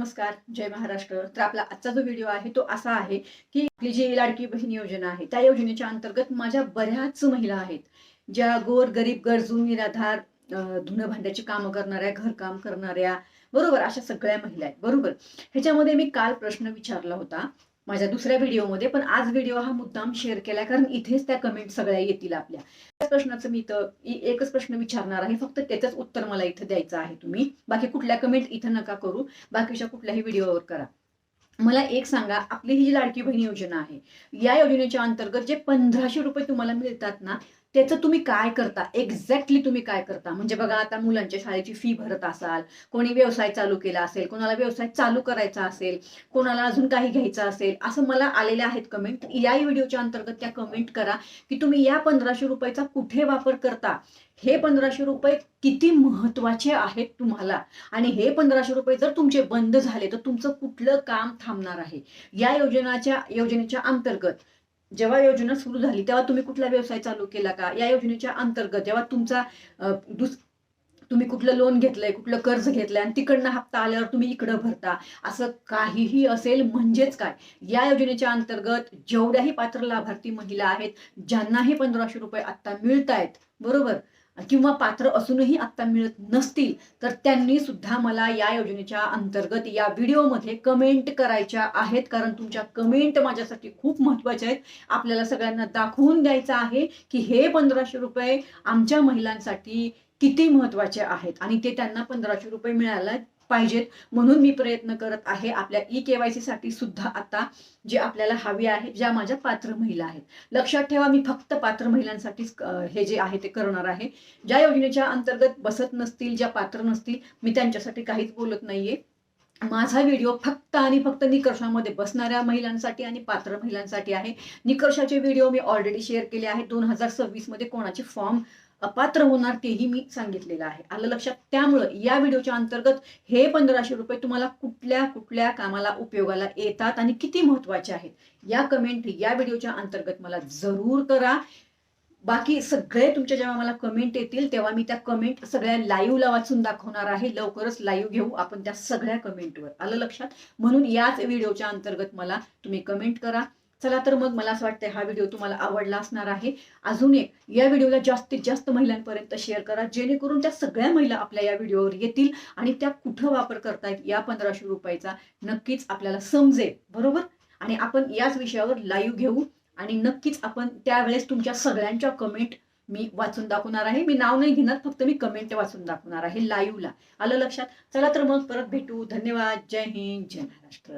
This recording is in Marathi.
नमस्कार जय महाराष्ट्र. तर आपला आजचा जो व्हिडिओ आहे तो असा आहे की आपली जी लाडकी बहीण योजना आहे त्या योजनेच्या अंतर्गत माझ्या बऱ्याच महिला आहेत. ज्या गोर गरीब गरजू निराधार धुणं भांड्याची कामं करणाऱ्या घरकाम करणाऱ्या बरोबर अशा सगळ्या महिला आहेत. बरोबर. ह्याच्यामध्ये मी काल प्रश्न विचारला होता माझ्या दुसऱ्या व्हिडिओमध्ये पण आज व्हिडिओ हा मुद्दाम शेअर केला कारण इथेच त्या कमेंट सगळ्या येतील आपल्या. त्याच प्रश्नाचं मी इथं एकच प्रश्न विचारणार आहे फक्त त्याचंच उत्तर मला इथं द्यायचं आहे तुम्ही. बाकी कुठल्या कमेंट इथं नका करू बाकीच्या कुठल्याही व्हिडिओवर करा. मला एक सांगा आपली ही जी लाडकी बहीण योजना आहे या योजनेच्या अंतर्गत जे पंधराशे रुपये तुम्हाला मिळतात ना त्याचं तुम्ही काय करता? एक्झॅक्टली तुम्ही काय करता? म्हणजे बघा आता मुलांच्या शाळेची फी भरत असाल कोणी व्यवसाय चालू केला असेल कोणाला व्यवसाय चालू करायचा असेल कोणाला अजून काही घ्यायचं असेल असं मला आलेले आहेत कमेंट या व्हिडिओच्या अंतर्गत त्या कमेंट करा की तुम्ही या पंधराशे रुपयाचा कुठे वापर करता? हे पंधराशे रुपये किती महत्त्वाचे आहेत तुम्हाला? आणि हे पंधराशे रुपये जर तुमचे बंद झाले तर तुमचं कुठलं काम थांबणार आहे? या योजनाच्या योजनेच्या अंतर्गत जेव्हा योजना सुरू झाली तेव्हा तुम्ही कुठला व्यवसाय चालू केला का? या योजनेच्या अंतर्गत जेव्हा तुमचा दुस तुम्ही कुठलं लोन घेतलंय कुठलं कर्ज घेतलंय आणि तिकडनं हप्ता आल्यावर तुम्ही इकडं भरता असं काहीही असेल म्हणजेच काय? या योजनेच्या अंतर्गत जेवढ्याही पात्र लाभार्थी महिला आहेत ज्यांनाही पंधराशे रुपये आत्ता मिळत आहेत बरोबर? किंवा पात्र असूनही आत्ता मिळत नसतील तर त्यांनी सुद्धा मला या योजनेच्या अंतर्गत या व्हिडिओमध्ये कमेंट करायच्या आहेत. कारण तुमच्या कमेंट माझ्यासाठी खूप महत्त्वाच्या आहेत. आपल्याला सगळ्यांना दाखवून द्यायचं आहे की हे पंधराशे रुपये आमच्या महिलांसाठी किती महत्त्वाचे आहेत? आणि ते त्यांना पंधराशे रुपये मिळायला पाहिजेत म्हणून मी प्रयत्न करत आहे आपल्या ई केवायसी साठी सुद्धा आता जे आपल्याला हवी आहे ज्या माझ्या पात्र महिला आहेत. लक्षात ठेवा मी फक्त पात्र महिलांसाठीच हे जे आहे ते करणार आहे. ज्या योजनेच्या अंतर्गत बसत नसतील ज्या पात्र नसतील मी त्यांच्यासाठी काहीच बोलत नाहीये. माझा व्हिडिओ फक्त आणि फक्त निकर्षामध्ये बसणाऱ्या महिलांसाठी आणि पात्र महिलांसाठी आहे. निकर्षाचे व्हिडिओ मी ऑलरेडी शेअर केले आहेत. दोन हजार सव्वीसमध्ये कोणाचे फॉर्म अपात्र होणार तेही मी सांगितलेलं आहे. आलं लक्षात? त्यामुळं या व्हिडिओच्या अंतर्गत हे पंधराशे रुपये तुम्हाला कुठल्या कुठल्या कामाला उपयोगाला येतात आणि किती महत्त्वाचे आहेत? या कमेंट या व्हिडिओच्या अंतर्गत मला जरूर करा. बाकी सगळे तुमच्या जेव्हा मला कमेंट येतील तेव्हा मी त्या कमेंट सगळ्या लाईव्हला वाचून दाखवणार आहे. लवकरच लाईव्ह घेऊ आपण त्या सगळ्या कमेंटवर आलं लक्षात? म्हणून याच व्हिडिओच्या अंतर्गत मला तुम्ही कमेंट करा. चला तर मग मला असं वाटतं हा व्हिडिओ तुम्हाला आवडला असणार आहे. अजून एक या व्हिडिओला जास्तीत जास्त महिलांपर्यंत शेअर करा जेणेकरून त्या सगळ्या महिला आपल्या या व्हिडिओवर येतील आणि त्या कुठं वापर करतायत या पंधराशे रुपयाचा नक्कीच आपल्याला समजेल बरोबर? आणि आपण याच विषयावर लाईव्ह घेऊ आणि नक्कीच आपण त्यावेळेस तुमच्या सगळ्यांच्या कमेंट मी वाचून दाखवणार आहे. मी नाव नाही घेणार फक्त मी कमेंट वाचून दाखवणार आहे लाईव्हला आलं लक्षात? चला तर मग परत भेटू. धन्यवाद. जय हिंद. जय महाराष्ट्र.